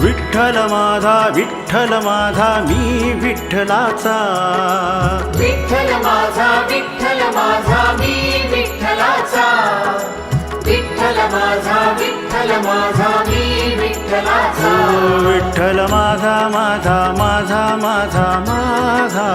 विठ्ठल माझा विठ्ठल माझा मी विठ्ठलाचा. विठ्ठल माझा विठ्ठल माझा मी विठ्ठलाचा. विठ्ठल माझा विठ्ठल माझा मी विठ्ठलाचा. विठ्ठल माझा माझा माझा माझा माझा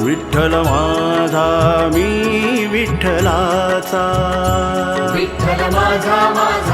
विठ्ठल माझा मी विठ्ठलाचा. विठ्ठल माझा माझा